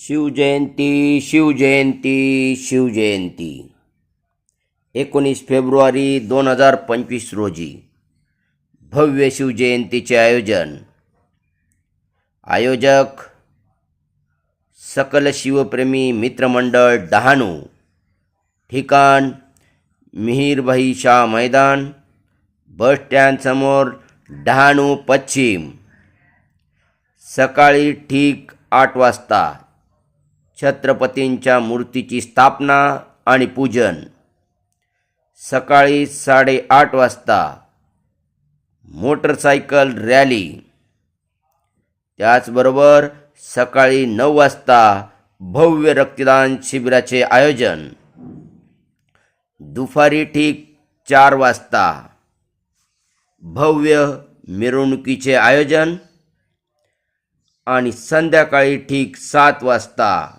शिवजयंती शिवजयंती शिवजयंती. एकोणीस फेब्रुवारी दोन हजार पंचवीस रोजी भव्य शिवजयंतीचे आयोजन. आयोजक सकल शिवप्रेमी मित्रमंडळ डहाणू ठिकाण मिहीरभाई शाह मैदान बस स्टँडसमोर डहाणू पश्चिम. सकाळी ठीक आठ वाजता छत्रपतींच्या मूर्तीची स्थापना आणि पूजन. सकाळी साडेआठ वाजता मोटरसायकल रॅली. त्याचबरोबर सकाळी नऊ वाजता भव्य रक्तदान शिबिराचे आयोजन. दुपारी ठीक चार वाजता भव्य मिरवणुकीचे आयोजन. आणि संध्याकाळी ठीक सात वाजता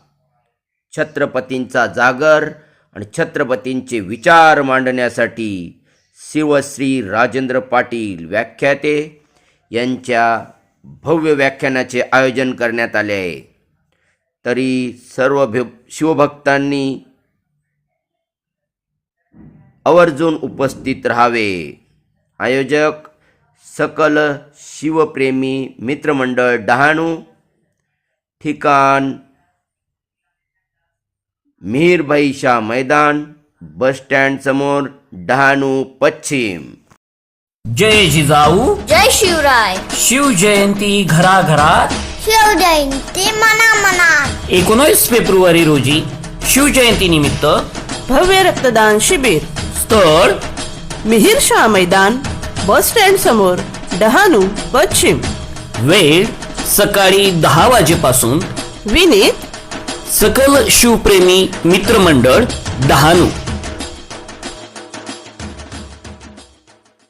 छत्रपतींचा जागर आणि छत्रपतींचे विचार मांडण्यासाठी शिवश्री राजेंद्र पाटील व्याख्याते यांच्या भव्य व्याख्यानाचे आयोजन करण्यात आले आहे. तरी सर्व भि शिवभक्तांनी आवर्जून उपस्थित राहावे. आयोजक सकल शिवप्रेमी मित्रमंडळ डहाणू ठिकाण मिहीरभाई शाह मैदान बस स्टँड समोर डहाणू पश्चिम. जय जिजाऊ. जय शिवराय. शिवजयंती घराघरात. शिवजयंती मना मनात एकोणीस फेब्रुवारी रोजी शिवजयंती निमित्त भव्य रक्तदान शिबिर. स्थळ मिहीर शाह मैदान बस स्टँड समोर डहाणू पश्चिम. वेळ सकाळी दहा वाजेपासून विनीत सकल शिवप्रेमी मित्रमंडळ डहाणू.